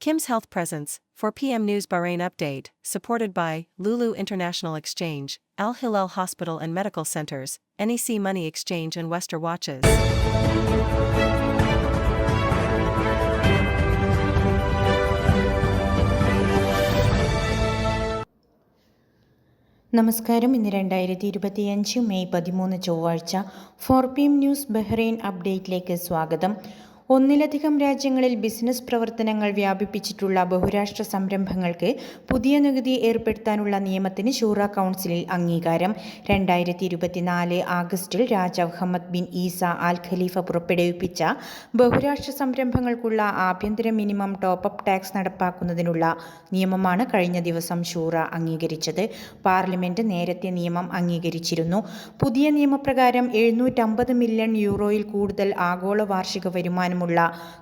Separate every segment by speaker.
Speaker 1: Kim's Health Presence, for PM News Bahrain Update, supported by Lulu International Exchange, Al Hilal Hospital and Medical Centers, NEC Money Exchange, and Wester Watches.
Speaker 2: നമസ്കാരം ഇന്ന് രണ്ടായിരത്തി ഇരുപത്തിയഞ്ച് May പതിമൂന്ന് ചൊവ്വാഴ്ച four P M news Bahrain അപ്ഡേറ്റിലേക്ക് സ്വാഗതം ഒന്നിലധികം രാജ്യങ്ങളിൽ business പ്രവർത്തനങ്ങൾ വ്യാപിപ്പിച്ചിട്ടുള്ള ബഹുരാഷ്ട്ര സംരംഭങ്ങൾക്ക് പുതിയ നികുതി ഏർപ്പെടുത്താനുള്ള നിയമത്തിന് ഷൂറ കൗൺസിലിൽ അംഗീകാരം. രണ്ടായിരത്തി ഇരുപത്തിനാല് ആഗസ്റ്റിൽ രാജാവ് Hamad bin Isa Al Khalifa പുറപ്പെടുവിപ്പിച്ച ബഹുരാഷ്ട്ര സംരംഭങ്ങൾക്കുള്ള ആഭ്യന്തര മിനിമം ടോപ്പ് അപ്പ് ടാക്സ് നടപ്പാക്കുന്നതിനുള്ള നിയമമാണ് കഴിഞ്ഞ ദിവസം ഷൂറ അംഗീകരിച്ചത്. പാർലമെന്റ് നേരത്തെ നിയമം അംഗീകരിച്ചിരുന്നു. പുതിയ നിയമപ്രകാരം എഴുന്നൂറ്റമ്പത് മില്യൺ യൂറോയിൽ കൂടുതൽ ആഗോള വാർഷിക വരുമാനം വരുമാനമുള്ള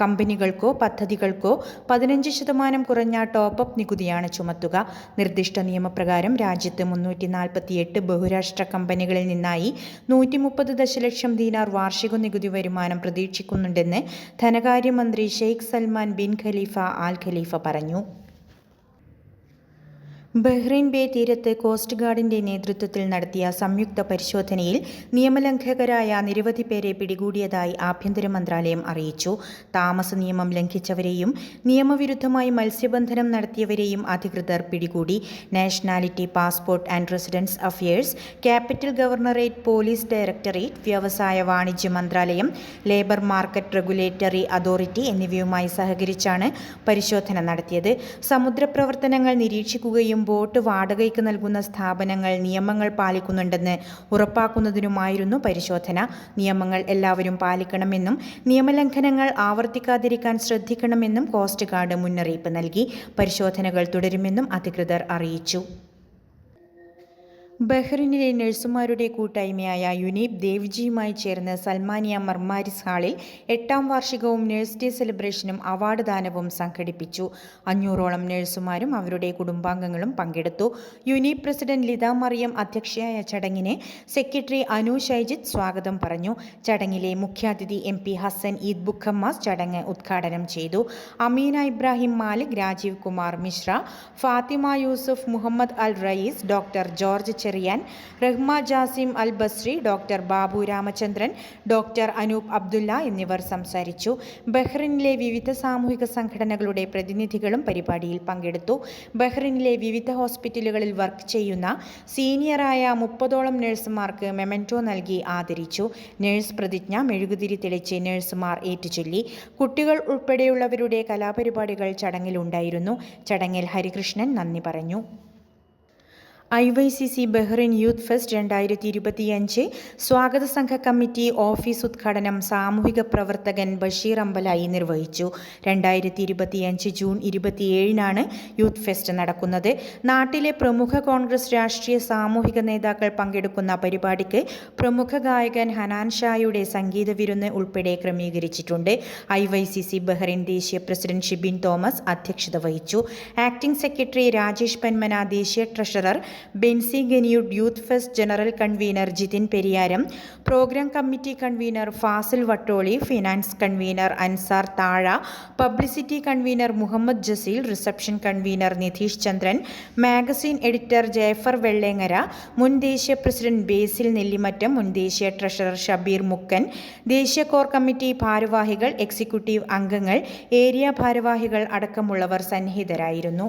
Speaker 2: കമ്പനികൾക്കോ പദ്ധതികൾക്കോ പതിനഞ്ച് ശതമാനം കുറഞ്ഞ ടോപ്പ് നികുതിയാണ് ചുമത്തുക. നിർദ്ദിഷ്ട നിയമപ്രകാരം രാജ്യത്ത് മുന്നൂറ്റി നാൽപ്പത്തിയെട്ട് ബഹുരാഷ്ട്ര കമ്പനികളിൽ നിന്നായി നൂറ്റി മുപ്പത് ദശലക്ഷം ദീനാർ വാർഷിക നികുതി വരുമാനം പ്രതീക്ഷിക്കുന്നുണ്ടെന്ന് ധനകാര്യമന്ത്രി Sheikh Salman bin Khalifa Al Khalifa പറഞ്ഞു. ബഹ്റൈൻ ബേ തീരത്ത് കോസ്റ്റ് ഗാർഡിന്റെ നേതൃത്വത്തിൽ നടത്തിയ സംയുക്ത പരിശോധനയിൽ നിയമലംഘകരായ നിരവധി പേരെ പിടികൂടിയതായി ആഭ്യന്തര മന്ത്രാലയം അറിയിച്ചു. താമസ നിയമം ലംഘിച്ചവരെയും നിയമവിരുദ്ധമായി മത്സ്യബന്ധനം നടത്തിയവരെയും അധികൃതർ പിടികൂടി. Nationality passport and residence affairs capital governorate police directorate വ്യവസായ വാണിജ്യ മന്ത്രാലയം ലേബർ മാർക്കറ്റ് റെഗുലേറ്ററി അതോറിറ്റി എന്നിവയുമായി സഹകരിച്ചാണ് പരിശോധന നടത്തിയത്. സമുദ്രപ്രവർത്തനങ്ങൾ നിരീക്ഷിക്കുകയും ബോട്ട് വാടകയ്ക്ക് നൽകുന്ന സ്ഥാപനങ്ങൾ നിയമങ്ങൾ പാലിക്കുന്നുണ്ടെന്ന് ഉറപ്പാക്കുന്നതിനുമായിരുന്നു പരിശോധന. നിയമങ്ങൾ എല്ലാവരും പാലിക്കണമെന്നും നിയമലംഘനങ്ങൾ ആവർത്തിക്കാതിരിക്കാൻ ശ്രദ്ധിക്കണമെന്നും കോസ്റ്റ് ഗാർഡ് മുന്നറിയിപ്പ് നൽകി. പരിശോധനകൾ തുടരുമെന്നും അധികൃതർ അറിയിച്ചു. ബഹ്റിനിലെ നഴ്സുമാരുടെ കൂട്ടായ്മയായ യുനീബ് ദേവ്ജിയുമായി ചേർന്ന് സൽമാനിയ മർമാരിസ് ഹാളിൽ എട്ടാം വാർഷികവും നഴ്സ് ഡേ സെലിബ്രേഷനും അവാർഡ് ദാനവും സംഘടിപ്പിച്ചു. അഞ്ഞൂറോളം നഴ്സുമാരും അവരുടെ കുടുംബാംഗങ്ങളും പങ്കെടുത്തു. യുനീബ് പ്രസിഡന്റ് ലിത മറിയം അധ്യക്ഷയായ ചടങ്ങിന് സെക്രട്ടറി അനു ഷൈജിത്ത് സ്വാഗതം പറഞ്ഞു. ചടങ്ങിലെ മുഖ്യാതിഥി M P Hassan Eid Bukhammas ചടങ്ങ് ഉദ്ഘാടനം ചെയ്തു. Amina Ibrahim Malik Rajeev Kumar Mishra Fatima Yousuf Mohammed Al Raees doctor George Cherian Rahma Jassim Al Basri doctor Babu Ramachandran doctor Anoop Abdulla എന്നിവർ സംസാരിച്ചു. ബഹ്റിനിലെ വിവിധ സാമൂഹിക സംഘടനകളുടെ പ്രതിനിധികളും പരിപാടിയിൽ പങ്കെടുത്തു. ബഹ്റിനിലെ വിവിധ ഹോസ്പിറ്റലുകളിൽ വർക്ക് ചെയ്യുന്ന സീനിയറായ മുപ്പതോളം നഴ്സുമാർക്ക് മെമന്റോ നൽകി ആദരിച്ചു. നഴ്സ് പ്രതിജ്ഞ മെഴുകുതിരി തെളിച്ച് നഴ്സുമാർ ഏറ്റുചൊല്ലി. കുട്ടികൾ ഉൾപ്പെടെയുള്ളവരുടെ കലാപരിപാടികൾ ചടങ്ങിലുണ്ടായിരുന്നു ചടങ്ങിൽ ഹരികൃഷ്ണൻ നന്ദി പറഞ്ഞു. I Y C C Bahrain youth fest രണ്ടായിരത്തി ഇരുപത്തിയഞ്ച് സ്വാഗത സംഘ കമ്മിറ്റി ഓഫീസ് ഉദ്ഘാടനം സാമൂഹിക പ്രവർത്തകൻ ബഷീർ അമ്പലായി നിർവഹിച്ചു. രണ്ടായിരത്തി ഇരുപത്തിയഞ്ച് ജൂൺ ഇരുപത്തിയേഴിനാണ് യൂത്ത് ഫെസ്റ്റ് നടക്കുന്നത്. നാട്ടിലെ പ്രമുഖ കോൺഗ്രസ് രാഷ്ട്രീയ സാമൂഹിക നേതാക്കൾ പങ്കെടുക്കുന്ന പരിപാടിക്ക് പ്രമുഖ ഗായകൻ ഹനാൻ ഷായുടെ സംഗീത വിരുന്ന് ഉൾപ്പെടെ ക്രമീകരിച്ചിട്ടുണ്ട്. I Y C C Bahrain ദേശീയ പ്രസിഡന്റ് ഷിബിൻ തോമസ് അധ്യക്ഷത വഹിച്ചു. ആക്ടിംഗ് സെക്രട്ടറി രാജേഷ് പന്മന ദേശീയ ട്രഷറർ ബെൻസി ഗനിയുഡ് youth fest general convener Jithin Periyaram programme committee convener Fasil Vattoli finance convener Ansar Thazha publicity convener Muhammad Jaseel reception convener Nitheesh Chandran magazine editor Jayafar Vellengara മുൻ ദേശീയ president ബേസിൽ നെല്ലിമറ്റം മുൻ ദേശീയ treasurer Shabeer Mukkan ദേശീയ core committee ഭാരവാഹികൾ executive അംഗങ്ങൾ area ഭാരവാഹികൾ അടക്കമുള്ളവർ സന്നിഹിതരായിരുന്നു.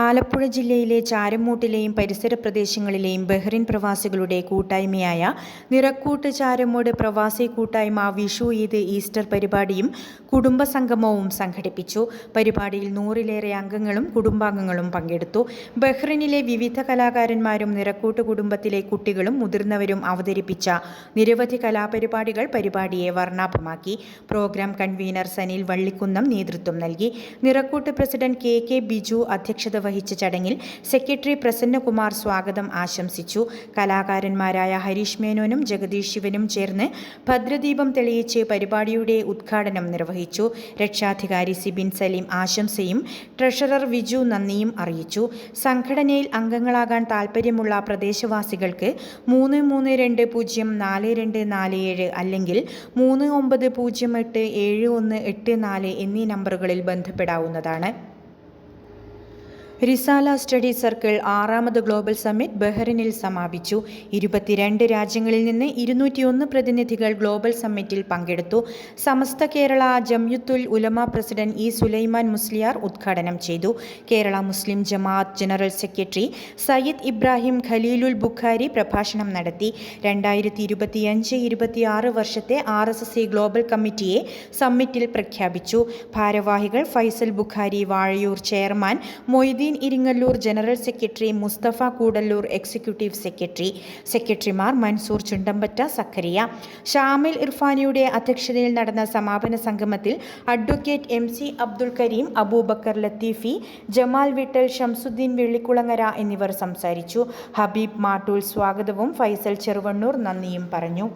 Speaker 2: ആലപ്പുഴ ജില്ലയിലെ ചാരമൂട്ടിലെയും പരിസര പ്രദേശങ്ങളിലെയും ബഹ്റിൻ പ്രവാസികളുടെ കൂട്ടായ്മയായ നിറക്കൂട്ട് ചാരമൂട് പ്രവാസി കൂട്ടായ്മ വിഷു ഈദ് ഈസ്റ്റർ പരിപാടിയും കുടുംബസംഗമവും സംഘടിപ്പിച്ചു. പരിപാടിയിൽ നൂറിലേറെ അംഗങ്ങളും കുടുംബാംഗങ്ങളും പങ്കെടുത്തു. ബഹ്റിനിലെ വിവിധ കലാകാരന്മാരും നിറക്കൂട്ട് കുടുംബത്തിലെ കുട്ടികളും മുതിർന്നവരും അവതരിപ്പിച്ച നിരവധി കലാപരിപാടികൾ പരിപാടിയെ വർണാഭമാക്കി. പ്രോഗ്രാം കൺവീനർ സനിൽ വള്ളിക്കുന്നം നേതൃത്വം നൽകി. നിറക്കൂട്ട് പ്രസിഡന്റ് കെ കെ ബിജു അധ്യക്ഷത വഹിച്ച ചടങ്ങിൽ സെക്രട്ടറി പ്രസന്നകുമാർ സ്വാഗതം ആശംസിച്ചു. കലാകാരന്മാരായ ഹരീഷ് മേനോനും ജഗദീഷ് ശിവനും ചേർന്ന് ഭദ്രദീപം തെളിയിച്ച് പരിപാടിയുടെ ഉദ്ഘാടനം നിർവഹിച്ചു. രക്ഷാധികാരി സിബിൻ സലീം ആശംസയും ട്രഷറർ വിജു നന്ദിയും അറിയിച്ചു. സംഘടനയിൽ അംഗങ്ങളാകാൻ താൽപ്പര്യമുള്ള പ്രദേശവാസികൾക്ക് മൂന്ന് മൂന്ന് രണ്ട് പൂജ്യം നാല് രണ്ട് നാല് ഏഴ് അല്ലെങ്കിൽ മൂന്ന് ഒമ്പത് പൂജ്യം എട്ട് ഏഴ് ഒന്ന് എട്ട് നാല് എന്നീ നമ്പറുകളിൽ ബന്ധപ്പെടാവുന്നതാണ്. റിസാല സ്റ്റഡി സർക്കിൾ ആറാമത് ഗ്ലോബൽ സമ്മിറ്റ് ബഹ്റിനിൽ സമാപിച്ചു. ഇരുപത്തിരണ്ട് രാജ്യങ്ങളിൽ നിന്ന് ഇരുന്നൂറ്റിയൊന്ന് പ്രതിനിധികൾ ഗ്ലോബൽ സമ്മിറ്റിൽ പങ്കെടുത്തു. സമസ്ത കേരള ജംയുത്തുൽ ഉലമ പ്രസിഡന്റ് ഇ സുലൈമാൻ മുസ്ലിയാർ ഉദ്ഘാടനം ചെയ്തു. കേരള മുസ്ലിം ജമാഅത്ത് ജനറൽ സെക്രട്ടറി സയ്യിദ് ഇബ്രാഹിം ഖലീലുൽ ബുഖാരി പ്രഭാഷണം നടത്തി. രണ്ടായിരത്തി ഇരുപത്തിയഞ്ച് ഇരുപത്തിയാറ് വർഷത്തെ ആർ എസ് എസ് ഗ്ലോബൽ കമ്മിറ്റിയെ സമ്മിറ്റിൽ പ്രഖ്യാപിച്ചു. ഭാരവാഹികൾ Faisal Bukhari Vazhayoor chairman Moideen Iringallur general secretary Musthafa Koodallur executive secretary സെക്രട്ടറിമാർ മൻസൂർ ചുണ്ടമ്പറ്റ സക്കരിയ ഷാമിൽ ഇർഫാനിയുടെ അധ്യക്ഷതയിൽ നടന്ന സമാപന സംഗമത്തിൽ advocate M C Abdul Kareem Aboobacker Latheefi Jamal Vittal Shamsuddeen Vellikkulangara എന്നിവർ സംസാരിച്ചു. ഹബീബ് മാട്ടൂൽ സ്വാഗതവും ഫൈസൽ ചെറുവണ്ണൂർ നന്ദിയും പറഞ്ഞു.